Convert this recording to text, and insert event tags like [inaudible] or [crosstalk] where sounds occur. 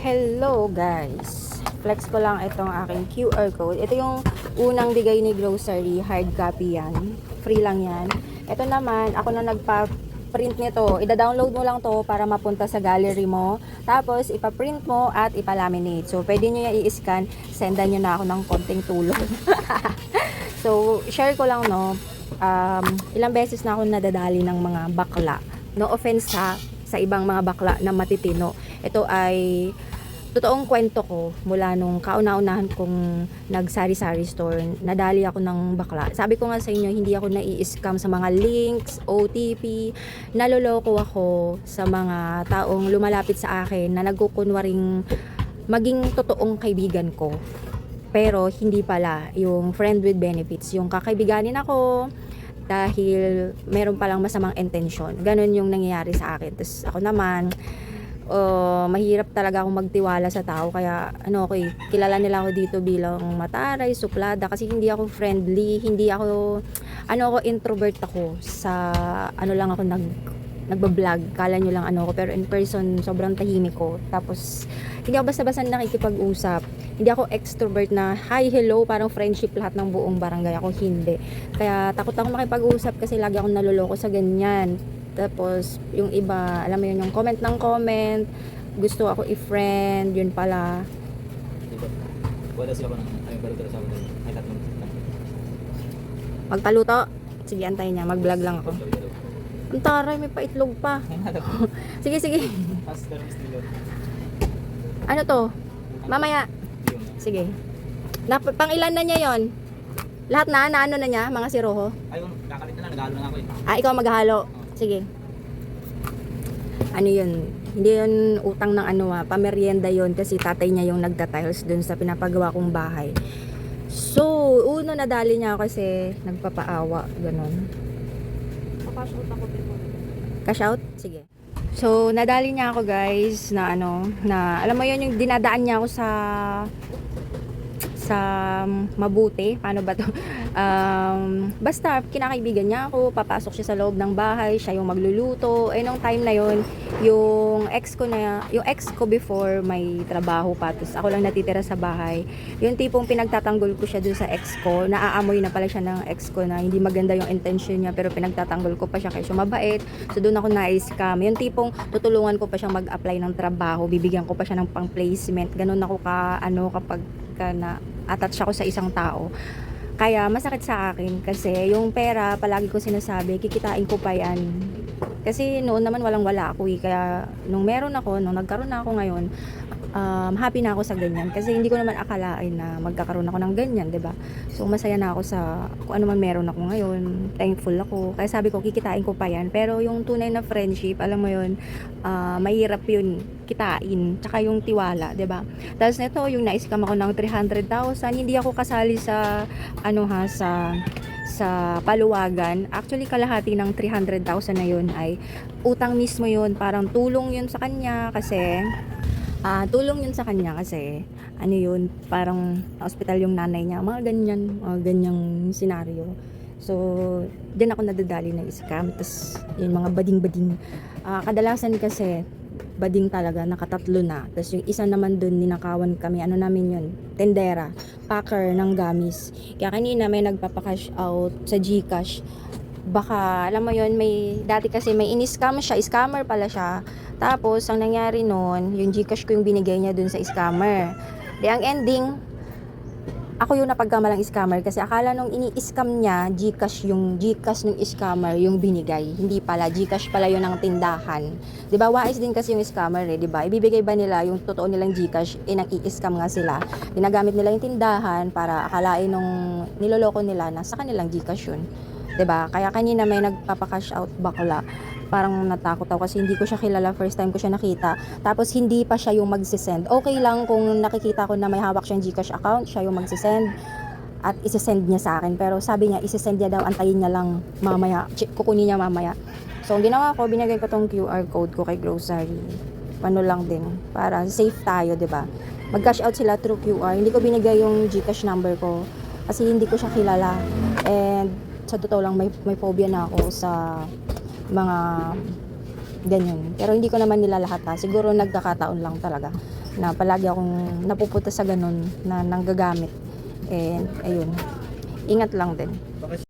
Hello guys! Flex ko lang itong aking QR code. Ito yung unang bigay ni grocery, hard copy yan. Free lang yan. Ito naman, ako na nagpa-print nito. Ida-download mo lang to para mapunta sa gallery mo. Tapos, ipa-print mo at ipalaminate. So, pwede nyo yung i-scan. Sendan nyo na ako ng konting tulong. [laughs] so, share ko lang no. Um, ilang beses na ako nadadali ng mga bakla. No offense sa sa ibang mga bakla na matitino. Ito ay totoong kwento ko mula nung kauna-unahan kong nag-sari-sari store. Nadali ako ng bakla. Sabi ko nga sa inyo, hindi ako nai-scam sa mga links, OTP. Naloloko ako sa mga taong lumalapit sa akin na nagkukunwaring maging totoong kaibigan ko. Pero hindi pala yung friend with benefits. Yung kakaibiganin ako, dahil meron palang masamang intention. Ganon yung nangyayari sa akin. Tapos ako naman, uh, mahirap talaga akong magtiwala sa tao. Kaya ano ako eh, kilala nila ako dito bilang mataray, suplada. Kasi hindi ako friendly, hindi ako, ano ako, introvert ako. Sa, ano lang ako nag, nagbablog. Kala nyo lang ano ako. Pero in person, sobrang tahimik ko. Tapos, hindi ako basta-basta nakikipag-usap. Hindi ako extrovert na, hi, hello, parang friendship lahat ng buong barangay. Ako hindi. Kaya takot ako makipag-usap kasi lagi akong naloloko sa ganyan. Tapos, yung iba, alam mo yun, yung comment ng comment, gusto ako i-friend, yun pala. Wala sila ko ng ay baruto sa amin. Ay tatlong. Magpaluto. Sige, antayin niya. Mag-vlog lang ako. Ang taray, may paitlog pa. [laughs] Sige, sige. Ano to? Mamaya. Sige. Na, pang ilan na niya yon? Lahat na? Na ano na niya? Mga siroho? Ayun, kakalit na lang. Nagalo na ako eh. Ah, ikaw maghalo. Sige. Ano yun? Hindi yun utang ng ano ah. Pamerienda yun kasi tatay niya yung nagda-tiles dun sa pinapagawa kong bahay. So, uno nadali niya ako kasi nagpapaawa. Ganon. Papasok ako dito. Cash out? Sige. So, nadali niya ako guys na ano, na alam mo yun yung dinadaan niya ako sa sa mabuti. Paano ba to? [laughs] Um, basta, kinakaibigan niya ako, papasok siya sa loob ng bahay, siya yung magluluto. Eh, nung time na yon yung ex ko na, yung ex ko before may trabaho pa, tapos ako lang natitira sa bahay. Yung tipong pinagtatanggol ko siya dun sa ex ko, naaamoy na pala siya ng ex ko na hindi maganda yung intention niya, pero pinagtatanggol ko pa siya kasi mabait. So, doon ako na-scam. Yung tipong tutulungan ko pa siyang mag-apply ng trabaho, bibigyan ko pa siya ng pang-placement. Ganun ako ka, ano, kapag ka na attach ako sa isang tao. Kaya masakit sa akin kasi yung pera, palagi ko sinasabi, kikitain ko pa yan. Kasi noon naman walang wala ako eh. Kaya nung meron ako, nung nagkaroon na ako ngayon, um, happy na ako sa ganyan. Kasi hindi ko naman akalain na magkakaroon ako ng ganyan, 'di ba? So masaya na ako sa kung ano man meron ako ngayon. Thankful ako. Kaya sabi ko, kikitain ko pa yan. Pero yung tunay na friendship, alam mo yun, ah, mahirap yun kitain. Tsaka yung tiwala, 'di ba? Tapos nito, yung na-scam ako ng 300,000, hindi ako kasali sa ano ha sa sa paluwagan. Actually, kalahati ng 300,000 na yun ay utang mismo yun. Parang tulong yun sa kanya kasi ah tulong yun sa kanya kasi ano yun, parang hospital yung nanay niya. Mga ganyan, mga ganyang senaryo. So, din ako nadadali ng scam. Tapos, yung mga bading-bading. Ah, kadalasan kasi, bading talaga, nakatatlo na. Tapos yung isa naman dun, ninakawan kami, ano namin yun, tendera, packer ng gamis. Kaya kanina may nagpapakash out sa Gcash. Baka, alam mo yun, may, dati kasi may in-scam siya, scammer pala siya. Tapos, ang nangyari nun, yung Gcash ko yung binigay niya dun sa scammer. Di ang ending, ako yung napagkamalang scammer kasi akala nung ini-scam niya, Gcash yung Gcash ng scammer yung binigay. Hindi pala, Gcash pala yun ng tindahan. 'Di ba? Wais din kasi yung scammer eh, 'di ba? Ibibigay ba nila yung totoo nilang Gcash, eh nang i-scam nga sila. Ginagamit nila yung tindahan para akalain nung niloloko nila na sa kanilang Gcash yun. 'Di ba? Kaya kanina may nagpapa-cash out bakla. Parang natakot ako kasi hindi ko siya kilala first time ko siya nakita. Tapos hindi pa siya yung magsisend. Okay lang kung nakikita ko na may hawak siyang Gcash account siya yung magsisend at isesend niya sa akin. Pero sabi niya isesend niya daw antayin niya lang mamaya. Kukunin niya mamaya. So ang ginawa ko binigay ko tong QR code ko kay grocery. Ano lang din para safe tayo 'di ba mag cash out sila through QR hindi ko binigay yung Gcash number ko kasi hindi ko siya kilala. And sa totoo lang may, may phobia na ako sa mga ganyan. Pero hindi ko naman nila lahat ha. Siguro nagkakataon lang talaga. na palagi akong napupunta sa ganun na nanggagamit. And ayun, ingat lang din.